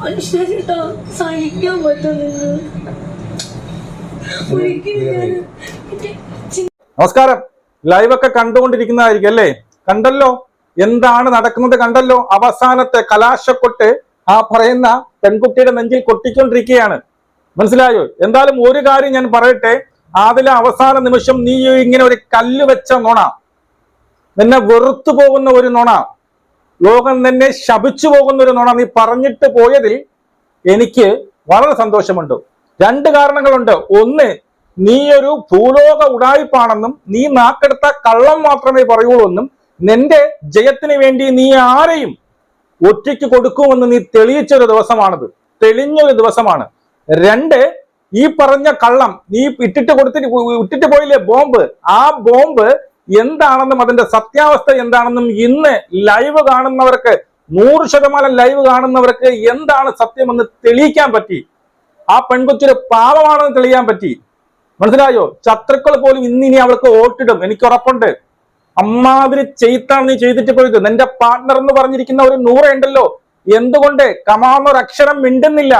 മനുഷ്യരിട്ടാ സഹിക്കാൻ പറ്റുന്നില്ല. നമസ്കാരം. ലൈവൊക്കെ കണ്ടുകൊണ്ടിരിക്കുന്നതായിരിക്കും അല്ലേ? കണ്ടല്ലോ? എന്താണ് നടക്കുന്നത് കണ്ടല്ലോ? അവസാനത്തെ കലാശക്കൊട്ട് ആ പറയുന്ന പെൺകുട്ടിയുടെ നെഞ്ചിൽ കൊട്ടിക്കൊണ്ടിരിക്കുകയാണ്. മനസ്സിലായോ? എന്തായാലും ഒരു കാര്യം ഞാൻ പറയട്ടെ. അതിലെ അവസാന നിമിഷം നീ ഇങ്ങനെ ഒരു കല്ല് വെച്ച നുണ. നിന്നെ വെറുത്തു പോകുന്ന ഒരു നുണ. ലോകം തന്നെ ശപിച്ചു പോകുന്ന ഒരു നുണ നീ പറഞ്ഞിട്ട് പോയതിൽ എനിക്ക് വളരെ സന്തോഷമുണ്ട്. രണ്ട് കാരണങ്ങളുണ്ട്. ഒന്ന് നീ ഒരു ഭൂലോക ഉടായ്പാണെന്നും നീ നാക്കെടുത്ത കള്ളം മാത്രമേ പറയുള്ളൂ എന്നും നിന്റെ ജയത്തിന് വേണ്ടി നീ ആരെയും ഒറ്റയ്ക്ക് കൊടുക്കുമെന്ന് നീ തെളിയിച്ചൊരു ദിവസമാണത്. തെളിഞ്ഞൊരു ദിവസമാണ്. രണ്ട് ഈ പറഞ്ഞ കള്ളം നീ ഇട്ടിട്ട് കൊടുത്തിട്ട് ഇട്ടിട്ട് പോയില്ലേ? ബോംബ്. ആ ബോംബ് എന്താണെന്നും അതിന്റെ സത്യാവസ്ഥ എന്താണെന്നും ഇന്ന് ലൈവ് കാണുന്നവർക്ക് നൂറ് ശതമാനം ലൈവ് കാണുന്നവർക്ക് എന്താണ് സത്യമെന്ന് തെളിയിക്കാൻ പറ്റി? ആ പെൺകുച്ചൊരു പാപമാണെന്ന് തെളിയാൻ പറ്റി. മനസ്സിലായോ? ശത്രുക്കൾ പോലും ഇന്ന് ഇനി അവൾക്ക് വോട്ടിടും. എനിക്ക് ഉറപ്പുണ്ട്. അമ്മാതിരി ചെയ്താണ് നീ ചെയ്തിട്ട് പോയത്. നിന്റെ പാർട്ട്ണർ എന്ന് പറഞ്ഞിരിക്കുന്ന ഒരു നൂറുണ്ടല്ലോ എന്തുകൊണ്ട്? കമാന്നൊരു അക്ഷരം മിണ്ടുന്നില്ല.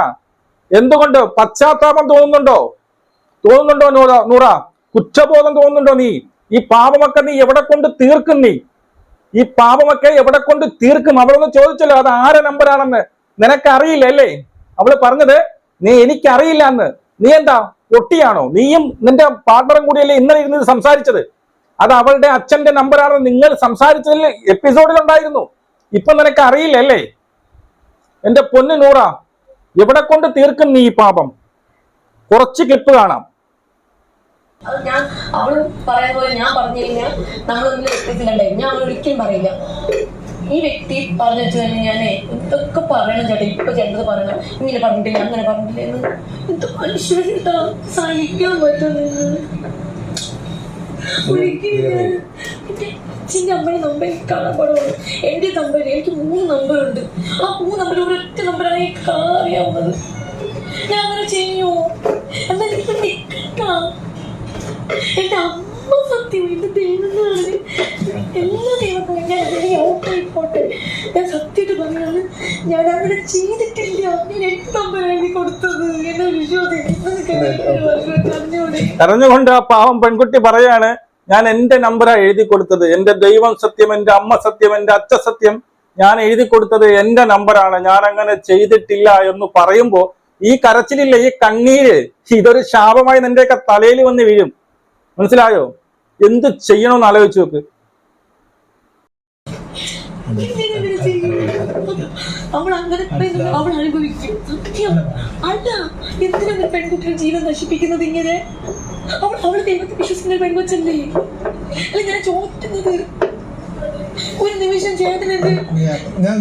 എന്തുകൊണ്ട്? പശ്ചാത്താപം തോന്നുന്നുണ്ടോ? തോന്നുന്നുണ്ടോ നൂറ? നൂറ? കുറ്റബോധം തോന്നുന്നുണ്ടോ നീ? ഈ പാപമൊക്കെ നീ എവിടെ കൊണ്ട് തീർക്കും നീ? ഈ പാപമൊക്കെ എവിടെ കൊണ്ട് തീർക്കും? അവളൊന്ന് ചോദിച്ചല്ലോ അത് ആരെ നമ്പറാണെന്ന് നിനക്ക് അറിയില്ല അല്ലേ? അവൾ പറഞ്ഞത് നീ എനിക്കറിയില്ല എന്ന്. നീ എന്താ ഒട്ടിയാണോ? നീയും നിന്റെ പാർട്ണറും കൂടിയല്ലേ ഇന്നലെ ഇരുന്ന് സംസാരിച്ചത്? അത് അവളുടെ അച്ഛന്റെ നമ്പറാണെന്ന് നിങ്ങൾ സംസാരിച്ചതിൽ എപ്പിസോഡിൽ ഉണ്ടായിരുന്നു ഇപ്പൊ നിനക്ക് അറിയില്ല അല്ലേ? എന്റെ പൊന്നു നൂറ എവിടെ കൊണ്ട് തീർക്കും നീ ഈ പാപം? കുറച്ച് ക്ലിപ്പ് കാണാം. അത് ഞാൻ അവൾ പറയാൻ പോലെ ഞാൻ പറഞ്ഞു കഴിഞ്ഞാൽ നമ്മൾ ഒന്നും എത്തിച്ചിട്ടുണ്ടായി ഞാൻ അവൾ ഒരിക്കലും പറയില്ല. ഈ വ്യക്തി പറഞ്ഞു വെച്ച് കഴിഞ്ഞാൽ ഞാനേ ഇതൊക്കെ പറയണം ചേട്ടാ. ഇപ്പൊ ചേട്ടത് പറയണം. ഇങ്ങനെ പറഞ്ഞിട്ടില്ല അങ്ങനെ പറഞ്ഞിട്ടില്ല എന്ന്. ഇത് മനുഷ്യരുടെ സഹിക്കാൻ പറ്റുന്നു ഒരിക്കലും ഞാൻ അമ്മയുടെ നമ്പർ കാണാൻ പാടുള്ളൂ. എന്റെ നമ്പർ എനിക്ക് മൂന്ന് നമ്പറുണ്ട് ആ മൂന്ന് നമ്പർ ഞാൻ അവിടെ ചെയ്തിട്ടില്ല. ഞാൻ എട്ട് നമ്പർ എഴുതി കൊടുത്തത്. എന്നെ കരഞ്ഞുകൊണ്ട് ആ പാവം പെൺകുട്ടി പറയാണ് ഞാൻ എന്റെ നമ്പറാ എഴുതി കൊടുത്തത്. എന്റെ ദൈവം സത്യം എന്റെ അമ്മ സത്യം എന്റെ അച്ഛ സത്യം. ഞാൻ എഴുതി കൊടുത്തത് എന്റെ നമ്പറാണ് ഞാൻ അങ്ങനെ ചെയ്തിട്ടില്ല എന്ന് പറയുമ്പോ ഈ കരച്ചിലില്ല ഈ കണ്ണീര് ഇതൊരു ശാപമായി നിന്റെയൊക്കെ തലയിൽ വന്ന് വീഴും. മനസ്സിലായോ? എന്ത് ചെയ്യണമെന്ന് ആലോചിച്ചു നോക്ക്. അവൾ അങ്ങനെ അവൾ അനുഭവിക്കും സത്യം അല്ല എന്തിനാണ് പെൺകുട്ടിയുടെ ജീവൻ നശിപ്പിക്കുന്നത് ഇങ്ങനെ അവൾ അവൾ ദൈവത്തെ വിശ്വസിക്കുന്ന പെൺകൊച്ചല്ലേ അല്ല ഞാൻ ചോദിക്കുന്നത് ഒരു നിമിഷം ചേട്ടനെന്ത് ഞാൻ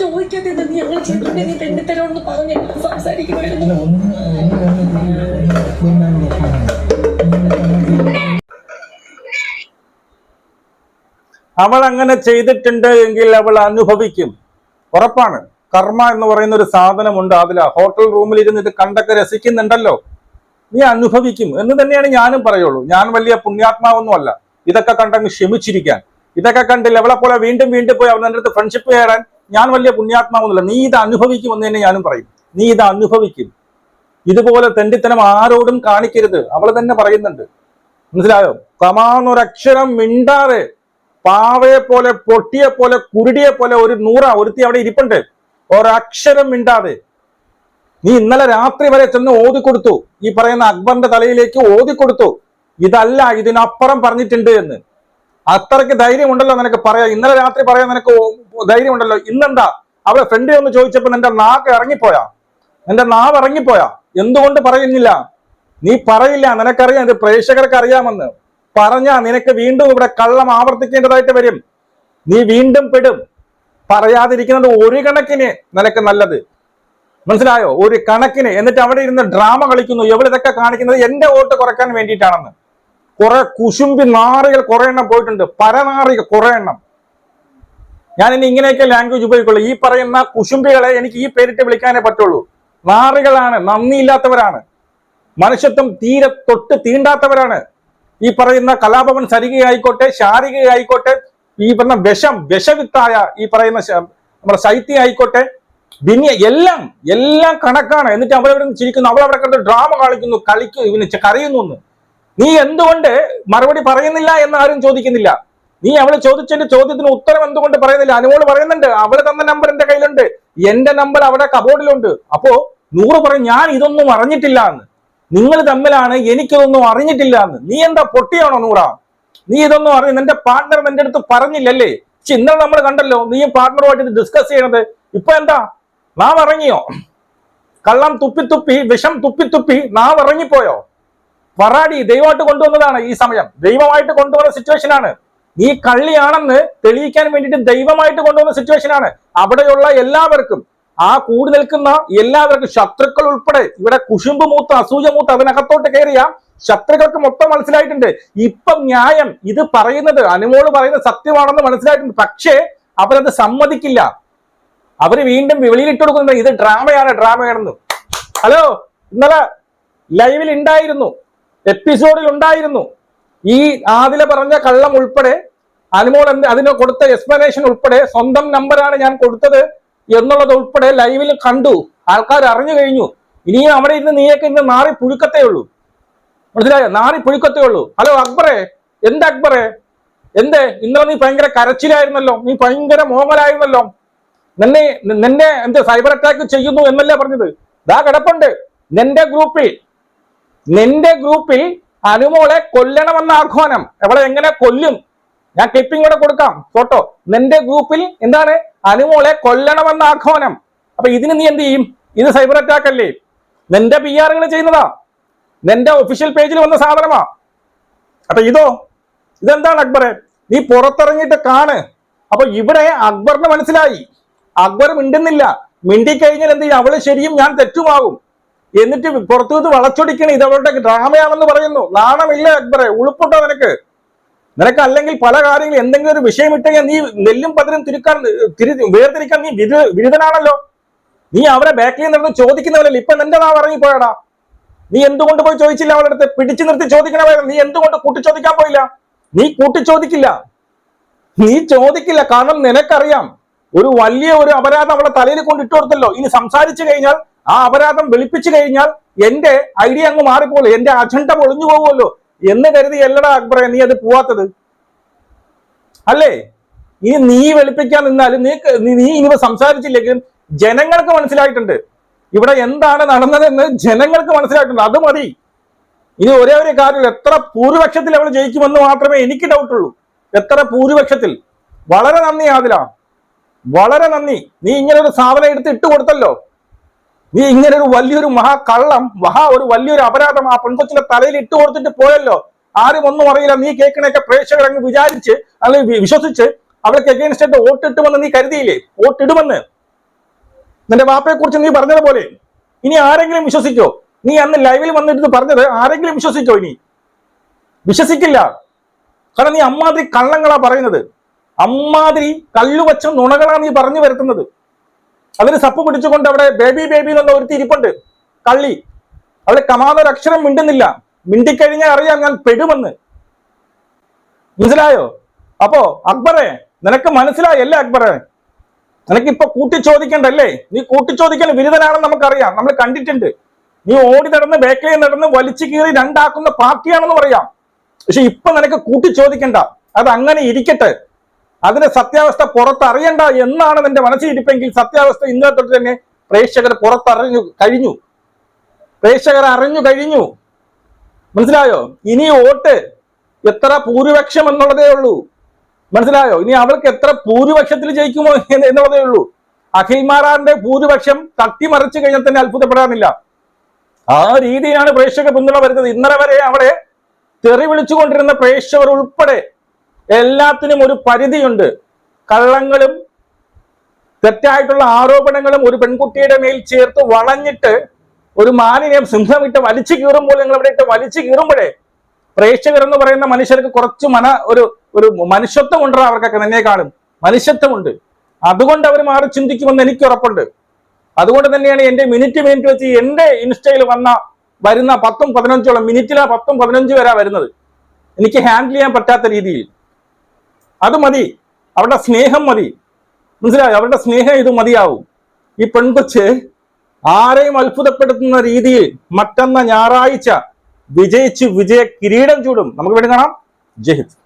ചോദിക്കാത്ത നീ അങ്ങനെ ചെയ്തിട്ടുണ്ടെങ്കിൽ നീ തെണ്ടിത്തരോന്ന് പറഞ്ഞ് സംസാരിക്കുമായിരുന്നു ഇല്ല ഒന്ന് ഒന്ന് രണ്ട് എക്സ്പ്ലെയിൻ അവൾ അങ്ങനെ ചെയ്തിട്ടുണ്ട് എങ്കിൽ അവൾ അനുഭവിക്കും. ഉറപ്പാണ്. കർമ്മ എന്ന് പറയുന്ന ഒരു സാധനമുണ്ട് അതില ഹോട്ടൽ റൂമിൽ ഇരുന്ന് ഇത് കണ്ടൊക്കെ രസിക്കുന്നുണ്ടല്ലോ. നീ അനുഭവിക്കും എന്ന് തന്നെയാണ് ഞാനും പറയുള്ളൂ. ഞാൻ വലിയ പുണ്യാത്മാവൊന്നുമല്ല. ഇതൊക്കെ കണ്ടങ്ങ് ക്ഷമിച്ചിരിക്കാൻ. ഇതൊക്കെ കണ്ടില്ല അവളെ പോലെ വീണ്ടും വീണ്ടും പോയി അവന്റെ അടുത്ത് ഫ്രണ്ട്ഷിപ്പ് കയറാൻ ഞാൻ വലിയ പുണ്യാത്മാവൊന്നുമില്ല. നീ ഇത് അനുഭവിക്കും എന്ന് തന്നെ ഞാനും പറയും. നീ ഇത് അനുഭവിക്കും. ഇതുപോലെ തെണ്ടിത്തനം ആരോടും കാണിക്കരുത്. അവൾ തന്നെ പറയുന്നുണ്ട്. മനസ്സിലായോ? കമാന്നൊരക്ഷരം മിണ്ടാതെ പാവയെ പോലെ പൊട്ടിയെ പോലെ കുരുടിയെ പോലെ ഒരു നൂറ ഒരുത്തി അവിടെ ഇരിപ്പുണ്ട്. ഒരക്ഷരം മിണ്ടാതെ. നീ ഇന്നലെ രാത്രി വരെ ചെന്ന് ഓതി കൊടുത്തു ഈ പറയുന്ന അക്ബറിന്റെ തലയിലേക്ക് ഓതി കൊടുത്തു ഇതല്ല ഇതിനപ്പുറം പറഞ്ഞിട്ടുണ്ട് എന്ന്. അത്രയ്ക്ക് ധൈര്യമുണ്ടല്ലോ നിനക്ക് പറയാം ഇന്നലെ രാത്രി പറയാൻ നിനക്ക് ധൈര്യമുണ്ടല്ലോ. ഇന്നെന്താ? അവിടെ ഫ്രണ്ട് ഒന്ന് ചോദിച്ചപ്പോ നിന്റെ നാക്ക് ഇറങ്ങിപ്പോയാ? നിന്റെ നാവ് ഇറങ്ങിപ്പോയാ? എന്തുകൊണ്ട് പറയുന്നില്ല? നീ പറയില്ല. നിനക്കറിയാം ഇത് പ്രേക്ഷകർക്ക് അറിയാമെന്ന് പറഞ്ഞാ നിനക്ക് വീണ്ടും ഇവിടെ കള്ളം ആവർത്തിക്കേണ്ടതായിട്ട് വരും. നീ വീണ്ടും പെടും. പറയാതിരിക്കുന്നത് ഒരു കണക്കിന് നിനക്ക് നല്ലത്. മനസ്സിലായോ? ഒരു കണക്കിന്. എന്നിട്ട് അവിടെ ഇരുന്ന് ഡ്രാമ കളിക്കുന്നു. എവളിതൊക്കെ കാണിക്കുന്നത്? എന്റെ വോട്ട് കുറയ്ക്കാൻ വേണ്ടിയിട്ടാണെന്ന്. കുറെ കുശുമ്പി നാറികൾ കുറെ എണ്ണം പോയിട്ടുണ്ട്. പരനാറികൾ കുറെ എണ്ണം. ഞാൻ ഇനി ഇങ്ങനെയൊക്കെ ലാംഗ്വേജ് ഉപയോഗിക്കുള്ളൂ. ഈ പറയുന്ന കുശുമ്പികളെ എനിക്ക് ഈ പേരിട്ട് വിളിക്കാനേ പറ്റുള്ളൂ. നാറികളാണ്. നന്ദിയില്ലാത്തവരാണ്. മനുഷ്യത്വം തീരെ തൊട്ട് തീണ്ടാത്തവരാണ്. ഈ പറയുന്ന കലാഭവൻ സരികയായിക്കോട്ടെ ശാരികയായിക്കോട്ടെ ഈ പറഞ്ഞ വിഷം വിഷവിത്തായ ഈ പറയുന്ന നമ്മുടെ ശൈത്യ ആയിക്കോട്ടെ ബിന്യ എല്ലാം എല്ലാം കണക്കാണ്. എന്നിട്ട് അവരവിടെ ചിരിക്കുന്നു അവളവിടെ കണ്ട് ഡ്രാമ കളിക്കുന്നു കളിക്കുന്നു ഇവന് കരയുന്നു എന്ന്. നീ എന്തുകൊണ്ട് മറുപടി പറയുന്നില്ല എന്ന് ആരും ചോദിക്കുന്നില്ല. നീ അവൾ ചോദിച്ചതിന്റെ ചോദ്യത്തിന് ഉത്തരം എന്തുകൊണ്ട് പറയുന്നില്ല? അനുമോൾ പറയുന്നുണ്ട് അവൾ തന്ന നമ്പർ എന്റെ കയ്യിലുണ്ട്. എന്റെ നമ്പർ അവിടെ കബോർഡിലുണ്ട് അപ്പോ നൂറ് പറയും ഞാൻ ഇതൊന്നും അറിഞ്ഞിട്ടില്ല എന്ന്. നിങ്ങൾ തമ്മിലാണ് എനിക്കിതൊന്നും അറിഞ്ഞിട്ടില്ല എന്ന് നീ എന്താ പൊട്ടിയാണോ നൂറ? നീ ഇതൊന്നും അറിഞ്ഞു നിന്റെ പാർട്ട്ണർ നിന്റെ അടുത്ത് പറഞ്ഞില്ലല്ലേ? പക്ഷെ ഇന്നലെ നമ്മൾ കണ്ടല്ലോ നീ പാർട്ട്ണറുമായിട്ട് ഇത് ഡിസ്കസ് ചെയ്യണത്. ഇപ്പൊ എന്താ? നാം ഇറങ്ങിയോ? കള്ളം തുപ്പി തുപ്പി വിഷം തുപ്പി തുപ്പി നാം ഇറങ്ങിപ്പോയോ? വറാടി ദൈവമായിട്ട് കൊണ്ടുവന്നതാണ് ഈ സമയം. ദൈവമായിട്ട് കൊണ്ടുവന്ന സിറ്റുവേഷൻ ആണ്. നീ കള്ളിയാണെന്ന് തെളിയിക്കാൻ വേണ്ടിയിട്ട് ദൈവമായിട്ട് കൊണ്ടുവന്ന സിറ്റുവേഷൻ ആണ്. അവിടെയുള്ള എല്ലാവർക്കും ആ കൂടി നിൽക്കുന്ന എല്ലാവർക്കും ശത്രുക്കൾ ഉൾപ്പെടെ ഇവിടെ കുശുമ്പ് മൂത്ത് അസൂയ മൂത്ത് അതിനകത്തോട്ട് കയറിയ ശത്രുക്കൾക്ക് മൊത്തം മനസ്സിലായിട്ടുണ്ട്. ഇപ്പം ന്യായം ഇത് പറയുന്നത് അനുമോൾ പറയുന്നത് സത്യമാണെന്ന് മനസ്സിലായിട്ടുണ്ട്. പക്ഷേ അവരത് സമ്മതിക്കില്ല. അവർ വീണ്ടും വെളിയിലിട്ട് കൊടുക്കുന്നത് ഇത് ഡ്രാമയാണ് ഡ്രാമയാണെന്ന്. ഹലോ ഇന്നലെ ലൈവിൽ ഉണ്ടായിരുന്നു. എപ്പിസോഡിൽ ഉണ്ടായിരുന്നു. ഈ ആദില പറഞ്ഞ കള്ളം ഉൾപ്പെടെ അനുമോൾ അതിന് കൊടുത്ത എക്സ്പ്ലനേഷൻ ഉൾപ്പെടെ സ്വന്തം നമ്പറാണ് ഞാൻ കൊടുത്തത്. എന്നുള്ളത് ഉൾപ്പെടെ ലൈവിൽ കണ്ടു. ആൾക്കാർ അറിഞ്ഞു കഴിഞ്ഞു. ഇനി അവിടെ ഇരുന്ന് നീയൊക്കെ ഇന്ന് നാറി പുഴുക്കത്തേ ഉള്ളൂ. മനസ്സിലായോ? നാറി പുഴുക്കത്തേ ഉള്ളൂ. ഹലോ അക്ബറെ. എന്ത് അക്ബറെ? എന്തേ? ഇന്നലെ നീ ഭയങ്കര കരച്ചിലായിരുന്നല്ലോ. നീ ഭയങ്കര മോങ്ങലായിരുന്നല്ലോ നിന്നെ നിന്നെ എന്ത് സൈബർ അറ്റാക്ക് ചെയ്യുന്നു എന്നല്ലേ പറഞ്ഞത്? ദാ കിടപ്പുണ്ട്. നിന്റെ ഗ്രൂപ്പിൽ നിന്റെ ഗ്രൂപ്പിൽ അനുമോളെ കൊല്ലണമെന്ന ആഹ്വാനം. അവളെ എങ്ങനെ കൊല്ലും? ഞാൻ ക്ലിപ്പിംഗ് കൂടെ കൊടുക്കാം. ഫോട്ടോ. നിന്റെ ഗ്രൂപ്പിൽ എന്താണ്? അനുമോളെ കൊല്ലണമെന്ന ആഘോനം അപ്പൊ ഇതിന് നീ എന്ത് ചെയ്യും? ഇത് സൈബർ അറ്റാക്ക് അല്ലേ? നിന്റെ പി ആറുകൾ ചെയ്യുന്നതാ. നിന്റെ ഒഫീഷ്യൽ പേജിൽ വന്ന സാധനമാ. അപ്പൊ ഇതോ ഇതെന്താണ് അക്ബറെ? നീ പുറത്തിറങ്ങിയിട്ട് കാണ്. അപ്പൊ ഇവിടെ അക്ബറിന് മനസ്സിലായി. അക്ബർ മിണ്ടുന്നില്ല. മിണ്ടിക്കഴിഞ്ഞാൽ എന്ത് ചെയ്യും? അവൾ ശരിയും ഞാൻ തെറ്റുമാകും. എന്നിട്ട് പുറത്തുനിന്ന് വളച്ചൊടിക്കണേ. ഇത് അവളുടെ ഡ്രാമയാണെന്ന് പറയുന്നു. നാണമില്ല അക്ബറെ. ഉളുപ്പുണ്ടോ നിനക്ക്? നിനക്ക് അല്ലെങ്കിൽ പല കാര്യങ്ങളും എന്തെങ്കിലും ഒരു വിഷയം ഇട്ടെങ്കിൽ നീ നെല്ലും പതിരും തിരുക്കാൻ തിരി വേർതിരിക്കാൻ നീ വിരു വിരുദ്ധനാണല്ലോ നീ അവരെ ബാക്കിൽ നിന്ന് ചോദിക്കുന്നവരല്ലേ? ഇപ്പൊ നിന്റെ നാ ഇറങ്ങിപ്പോയടാ. നീ എന്തുകൊണ്ട് പോയി ചോദിച്ചില്ല അവളുടെ അടുത്ത്? പിടിച്ചു നിർത്തി ചോദിക്കണമായിരുന്നു നീ എന്തുകൊണ്ട് കൂട്ടിച്ചോദിക്കാൻ പോയില്ല? നീ കൂട്ടിച്ചോദിക്കില്ല. നീ ചോദിക്കില്ല. കാരണം നിനക്കറിയാം ഒരു വലിയ ഒരു അപരാധം അവളെ തലയിൽ കൊണ്ട് ഇട്ട് കൊടുത്തല്ലോ. ഇനി സംസാരിച്ചു കഴിഞ്ഞാൽ ആ അപരാധം വെളുപ്പിച്ചു കഴിഞ്ഞാൽ എന്റെ ഐഡിയ അങ്ങ് മാറിപ്പോലെ എന്റെ അജണ്ട പൊളിഞ്ഞു പോകുമല്ലോ. എന്ന് കരുതി എല്ലടാ അക്ബറെ നീ അത് പോവാത്തത്. അല്ലേ? ഇനി നീ വെളുപ്പിക്കാൻ നിന്നാലും നീ നീ- ഇനി സംസാരിച്ചില്ലെങ്കിലും ജനങ്ങൾക്ക് മനസ്സിലായിട്ടുണ്ട്. ഇവിടെ എന്താണ് നടന്നതെന്ന് ജനങ്ങൾക്ക് മനസ്സിലായിട്ടുണ്ട്. അത് മതി. ഇനി ഒരേ ഒരു കാര്യമില്ല എത്ര ഭൂരിപക്ഷത്തിൽ അവൾ ജയിക്കുമെന്ന് മാത്രമേ എനിക്ക് ഡൗട്ട് ഉള്ളൂ. എത്ര ഭൂരിപക്ഷത്തിൽ. വളരെ നന്ദി ആദില. വളരെ നന്ദി. നീ ഇങ്ങനെ ഒരു സാധനം എടുത്ത് ഇട്ട് കൊടുത്തല്ലോ. നീ ഇങ്ങനെ ഒരു വലിയൊരു മഹാ കള്ളം മഹാ ഒരു വലിയൊരു അപരാധം ആ പെൺകൊച്ചിന്റെ തലയിൽ ഇട്ട് കൊടുത്തിട്ട് പോയല്ലോ. ആരും ഒന്നും അറിയില്ല. നീ കേൾക്കണൊക്കെ പ്രേക്ഷകർ അങ്ങ് വിചാരിച്ച് അല്ലെങ്കിൽ വിശ്വസിച്ച് അവൾക്ക് എഗൈൻസ്റ്റ് ആയിട്ട് വോട്ടിട്ടുമെന്ന് നീ കരുതിയില്ലേ? വോട്ടിടുമെന്ന്. നിന്റെ വാപ്പയെ കുറിച്ച് നീ പറഞ്ഞതുപോലെ. ഇനി ആരെങ്കിലും വിശ്വസിക്കോ? നീ അന്ന് ലൈവിൽ വന്നിട്ട് പറഞ്ഞത് ആരെങ്കിലും വിശ്വസിക്കോ ഇനി? വിശ്വസിക്കില്ല. കാരണം നീ അമ്മാതിരി കള്ളങ്ങളാ പറയുന്നത്. അമ്മാതിരി കല്ലുവച്ച നുണകളാ നീ പറഞ്ഞു വരുത്തുന്നത്. അതിന് സപ്പ് പിടിച്ചുകൊണ്ട് അവിടെ ബേബി ബേബി എന്നുള്ള ഒരു തിരിപ്പുണ്ട് കള്ളി. അവിടെ കമാതൊരു അക്ഷരം മിണ്ടുന്നില്ല. മിണ്ടിക്കഴിഞ്ഞാൽ അറിയാം ഞാൻ പെടുമെന്ന്. മനസ്സിലായോ? അപ്പോ അക്ബറെ നിനക്ക് മനസ്സിലായല്ലേ അക്ബറെ? നിനക്കിപ്പോ കൂട്ടിച്ചോദിക്കണ്ടല്ലേ? നീ കൂട്ടിച്ചോദിക്കാൻ വിരുദ്ധനാണെന്ന് നമുക്കറിയാം. നമ്മൾ കണ്ടിട്ടുണ്ട്. നീ ഓടി നടന്ന് ബേക്കറിയിൽ നടന്ന് വലിച്ചു കീറി രണ്ടാക്കുന്ന പാർട്ടിയാണെന്ന് പറയാം. പക്ഷെ ഇപ്പൊ നിനക്ക് കൂട്ടിച്ചോദിക്കണ്ട. അത് അങ്ങനെ ഇരിക്കട്ടെ. അതിന്റെ സത്യാവസ്ഥ പുറത്തറിയണ്ട എന്നാണ് നിന്റെ മനസ്സിൽ ഇരിപ്പെങ്കിൽ സത്യാവസ്ഥ ഇന്നലെ തൊട്ട് തന്നെ പ്രേക്ഷകർ പുറത്തറിഞ്ഞു കഴിഞ്ഞു. പ്രേക്ഷകർ അറിഞ്ഞു കഴിഞ്ഞു. മനസ്സിലായോ? ഇനി വോട്ട് എത്ര ഭൂരിപക്ഷം എന്നുള്ളതേ ഉള്ളൂ. മനസ്സിലായോ? ഇനി അവൾക്ക് എത്ര ഭൂരിപക്ഷത്തിൽ ജയിക്കുമോ എന്ന് എന്നുള്ളതേ ഉള്ളൂ. അഖിൽമാരാറിന്റെ ഭൂരിപക്ഷം തട്ടിമറിച്ചു കഴിഞ്ഞാൽ തന്നെ അത്ഭുതപ്പെടാനില്ല. ആ രീതിയിലാണ് പ്രേക്ഷക പിന്തുണ വരുന്നത്. ഇന്നലെ വരെ അവിടെ തെറി വിളിച്ചുകൊണ്ടിരുന്ന പ്രേക്ഷകർ ഉൾപ്പെടെ എല്ലാത്തിനും ഒരു പരിധിയുണ്ട്. കള്ളങ്ങളും തെറ്റായിട്ടുള്ള ആരോപണങ്ങളും ഒരു പെൺകുട്ടിയുടെ മേൽ ചേർത്ത് വളഞ്ഞിട്ട് ഒരു മാനിനെ സിംഹമിട്ട് വലിച്ചു കീറുമ്പോൾ നിങ്ങൾ ഇവിടെ ഇട്ട് വലിച്ചു കീറുമ്പോഴേ പ്രേക്ഷകർ എന്ന് പറയുന്ന മനുഷ്യർക്ക് കുറച്ച് മന ഒരു ഒരു മനുഷ്യത്വം ഉണ്ടോ അവർക്കൊക്കെ നിന്നേക്കാളും? മനുഷ്യത്വമുണ്ട്. അതുകൊണ്ട് അവർ മാറി ചിന്തിക്കുമെന്ന് എനിക്ക് ഉറപ്പുണ്ട്. അതുകൊണ്ട് തന്നെയാണ് എന്റെ മിനിറ്റ് മിനിറ്റ് വെച്ച് എന്റെ ഇൻസ്റ്റയിൽ വന്ന വരുന്ന പത്തും പതിനഞ്ചോളം മിനിറ്റിലാ പത്തും പതിനഞ്ച് വരാ വരുന്നത്. എനിക്ക് ഹാൻഡിൽ ചെയ്യാൻ പറ്റാത്ത രീതിയിൽ. അത് മതി. അവരുടെ സ്നേഹം മതി. മനസ്സിലായി? അവരുടെ സ്നേഹം ഇത് മതിയാവും. ഈ പെൺകൊച്ച് ആരെയും അത്ഭുതപ്പെടുത്തുന്ന രീതിയിൽ മറ്റന്ന ഞായറാഴ്ച വിജയിച്ച് വിജയ കിരീടം ചൂടും. നമുക്ക് വേണ്ടി കാണാം. ജയ്